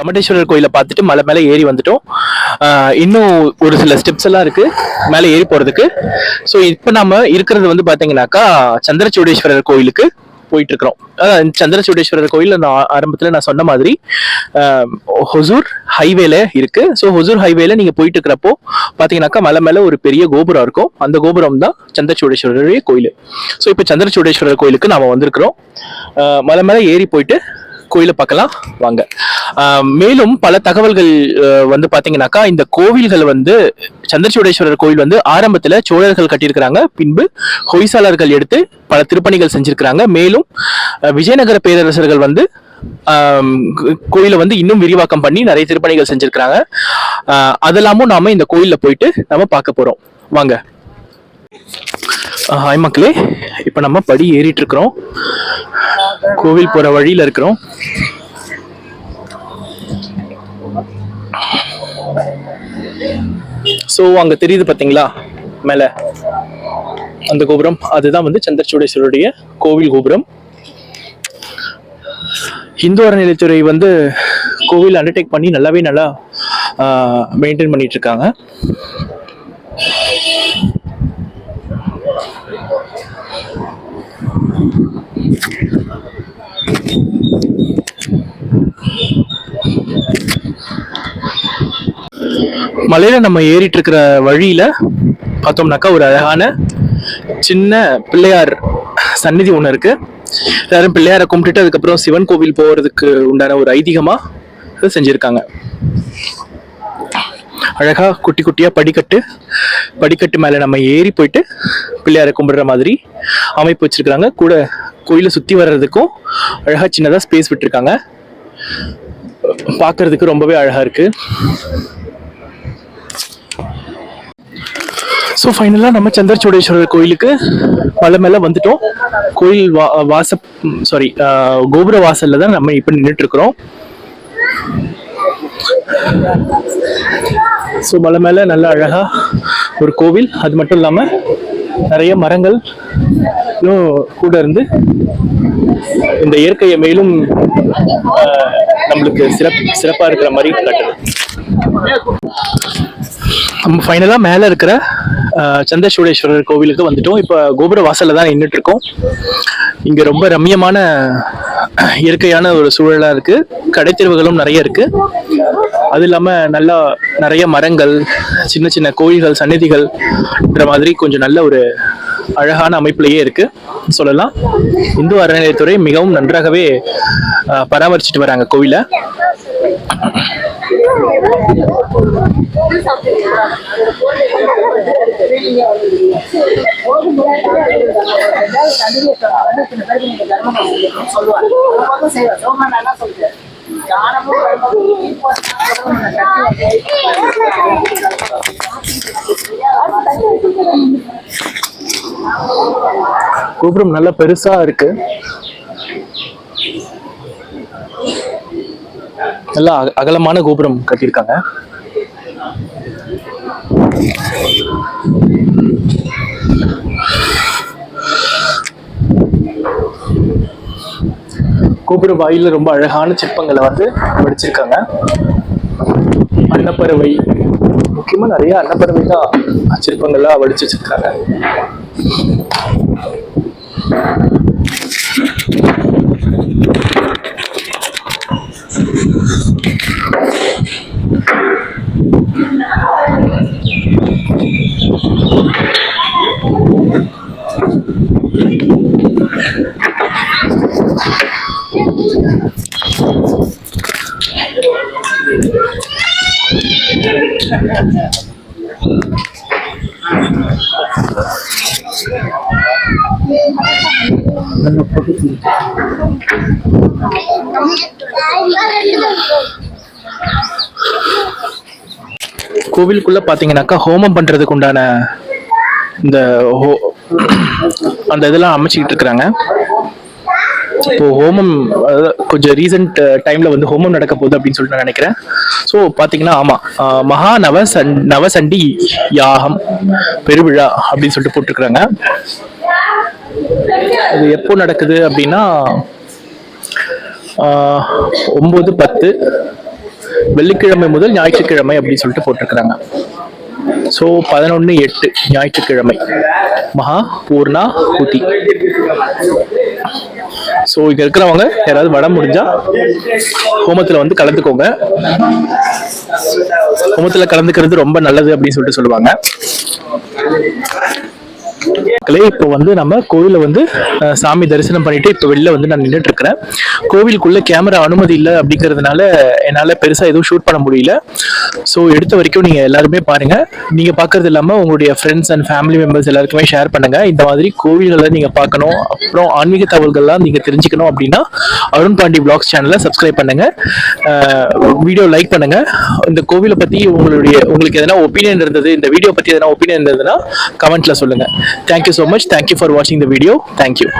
கமட்டேஸ்வரர் கோயிலை பார்த்துட்டு மலை மேலே ஏறி வந்துட்டோம். இன்னும் ஒரு சில ஸ்டெப்ஸ் எல்லாம் இருக்கு. மேலே ஏறி போறதுக்கு. ஸோ இப்போ நம்ம இருக்கிறது வந்து பார்த்தீங்கன்னாக்கா சந்திரச்சூடேஸ்வரர் கோயிலுக்கு போயிட்டு இருக்கிறோம் அதான் சந்திரச்சூடேஸ்வரர் கோயில் நான் ஆரம்பத்தில் நான் சொன்ன மாதிரி ஹொசூர் ஹைவேல இருக்கு. ஸோ ஹொசூர் ஹைவேல நீங்க போயிட்டு இருக்கிறப்போ பாத்தீங்கன்னாக்கா மலை மேல ஒரு பெரிய கோபுரம் இருக்கும். அந்த கோபுரம் தான் சந்திரச்சூடேஸ்வரருடைய கோயில். ஸோ இப்போ சந்திரச்சூடேஸ்வரர் கோயிலுக்கு நாம வந்திருக்கிறோம். மலை மேல ஏறி போயிட்டு கோயிலை பார்க்கலாம். வாங்க. மேலும் பல தகவல்கள் வந்து பாத்தீங்கன்னாக்கா இந்த கோவில்கள் வந்து சந்திரசூடேஸ்வரர் கோவில் வந்து ஆரம்பத்துல சோழர்கள் கட்டியிருக்கிறாங்க. பின்பு ஹொய்சாளர்கள் எடுத்து பல திருப்பணிகள் செஞ்சிருக்கிறாங்க. மேலும் விஜயநகர பேரரசர்கள் வந்து ஆம், கோயிலை வந்து இன்னும் விரிவாக்கம் பண்ணி நிறைய திருப்பணிகள் செஞ்சிருக்கிறாங்க. அதெல்லாமும் நாம இந்த கோயிலில் போயிட்டு நம்ம பார்க்க போறோம். வாங்க. ஹாய் மக்களே. இப்போ நம்ம படி ஏறிட்டு இருக்கிறோம். கோவில் போற வழியில இருக்கிறோம். ஸோ அங்கே தெரியுது பார்த்தீங்களா மேலே அந்த கோபுரம். அதுதான் வந்து சந்திரசூடேஸ்வருடைய கோவில் கோபுரம். இந்து அறநிலைத்துறை வந்து கோவில் அண்டர்டேக் பண்ணி நல்லாவே நல்லா மெயின்டைன் பண்ணிட்டு இருக்காங்க மலையில நம்ம ஏறிட்டு இருக்கிற வழியில பார்த்தோம்னாக்கா ஒரு அழகான சின்ன பிள்ளையார் சந்நிதி ஒன்று இருக்கு. எல்லாரும் பிள்ளையாரை கும்பிட்டுட்டு அதுக்கப்புறம் சிவன் கோவில் போறதுக்கு உண்டான ஒரு ஐதீகமா செஞ்சிருக்காங்க. அழகா குட்டி குட்டியா படிக்கட்டு படிக்கட்டு மேல நம்ம ஏறி போயிட்டு பிள்ளையாரை கும்பிடுற மாதிரி அமைப்பு வச்சிருக்காங்க கூட கோயிலை சுத்தி வர்றதுக்கும் அழகா சின்னதா ஸ்பேஸ் விட்டுருக்காங்க. பார்க்கறதுக்கு ரொம்பவே அழகா இருக்கு. ஸோ ஃபைனலாக நம்ம சந்திரச்சூடேஸ்வரர் கோயிலுக்கு மலை மேலே வந்துட்டோம். கோயில் வா வாச சாரி கோபுர வாசல்ல தான் நம்ம இப்போ நின்றுட்டுருக்குறோம் ஸோ மலை மேலே நல்ல அழகாக ஒரு கோவில். அது மட்டும் இல்லாமல் நிறைய மரங்கள் இன்னும் கூட இருந்து இந்த இயற்கையை மேலும் நம்மளுக்கு சிறப் சிறப்பாக இருக்கிற மாதிரி காட்டுது. ஃபைனலாக மேலே இருக்கிற அஹ், சந்திரசூடேஸ்வரர் கோவிலுக்கு வந்துட்டோம். இப்போ கோபுர வாசலில் தான் நின்றுட்டு இருக்கோம். இங்கே ரொம்ப ரம்மியமான இயற்கையான ஒரு சூழலாக இருக்குது கடைத்தெருவுகளும் நிறைய இருக்குது அது இல்லாமல் நல்லா நிறைய மரங்கள் சின்ன சின்ன கோயில்கள் சந்நிதிகள்ன்ற மாதிரி கொஞ்சம் நல்ல ஒரு அழகான அமைப்பிலேயே இருக்குது சொல்லலாம். இந்து அறநிலையத்துறை மிகவும் நன்றாகவே பராமரிச்சுட்டு வராங்க கோவிலை. கோபுரம் நல்லா பெருசா இருக்கு. நல்லா அகலமான கோபுரம் கட்டியிருக்காங்க. கோபுர வாயில ரொம்ப அழகான சிற்பங்களை வந்து வடிச்சிருக்காங்க. அன்னப்பறவை முக்கியமா நிறைய அன்னப்பறவை தான் சிற்பங்கள்லாம் வடிச்சு வச்சிருக்காங்க. கோவிலுக்குள்ள பாத்தீங்கன்னாக்கா ஹோமம் பண்றதுக்கு உண்டான இந்த ஹோ- அந்த இதெல்லாம் அமைச்சுக்கிட்டு இருக்கிறாங்க. இப்போ ஹோமம் அதாவது கொஞ்சம் ரீசெண்ட் டைம்ல uh, வந்து ஹோமம் நடக்க போகுது அப்படின்னு சொல்லிட்டு நான் நினைக்கிறேன். ஸோ பாத்தீங்கன்னா ஆமா மகா நவ சண் நவசண்டி யாகம் பெருவிழா அப்படின்னு சொல்லிட்டு போட்டிருக்கிறாங்க. அது எப்போ நடக்குது அப்படின்னா ஒம்பது ஒன்பது பத்து வெள்ளிக்கிழமை முதல் ஞாயிற்றுக்கிழமை அப்படின்னு சொல்லிட்டு போட்டிருக்கிறாங்க. ஸோ பதினொன்று எட்டு ஞாயிற்றுக்கிழமை. மகா பூர்ணா ஹூதி ஸோ இங்கே இருக்கிறவங்க யாராவது வட முடிஞ்சா ஹோமத்தில் வந்து கலந்துக்கோங்க. ஹோமத்தில் கலந்துக்கிறது ரொம்ப நல்லது அப்படின்னு சொல்லிட்டு சொல்லுவாங்க. இப்போ வந்து நம்ம கோவிலில் வந்து சாமி தரிசனம் பண்ணிட்டு இப்போ வெளில வந்து நான் நின்றுட்டு இருக்கிறேன் கோவிலுக்குள்ள கேமரா அனுமதி இல்லை அப்படிங்கிறதுனால என்னால் பெருசாக எதுவும் ஷூட் பண்ண முடியல. ஸோ எடுத்த வரைக்கும் நீங்கள் எல்லாருமே பாருங்கள் நீங்கள் பார்க்கறது இல்லாமல் உங்களுடைய ஃப்ரெண்ட்ஸ் அண்ட் ஃபேமிலி மெம்பர்ஸ் எல்லாருக்குமே ஷேர் பண்ணுங்கள் இந்த மாதிரி கோவில்களை நீங்கள் பார்க்கணும். அப்புறம் ஆன்மீக தகவல்கள்லாம் நீங்கள் தெரிஞ்சுக்கணும் அப்படின்னா அருண் பாண்டி பிளாக்ஸ் சேனலை சப்ஸ்கிரைப் பண்ணுங்கள் வீடியோ லைக் பண்ணுங்கள் இந்த கோவிலை பற்றி உங்களுடைய உங்களுக்கு எதனா ஒப்பீனியன் இருந்தது இந்த வீடியோ பற்றி எதனா ஒப்பீனியன் இருந்ததுன்னா thank you so much. Thank you for watching the video. Thank you.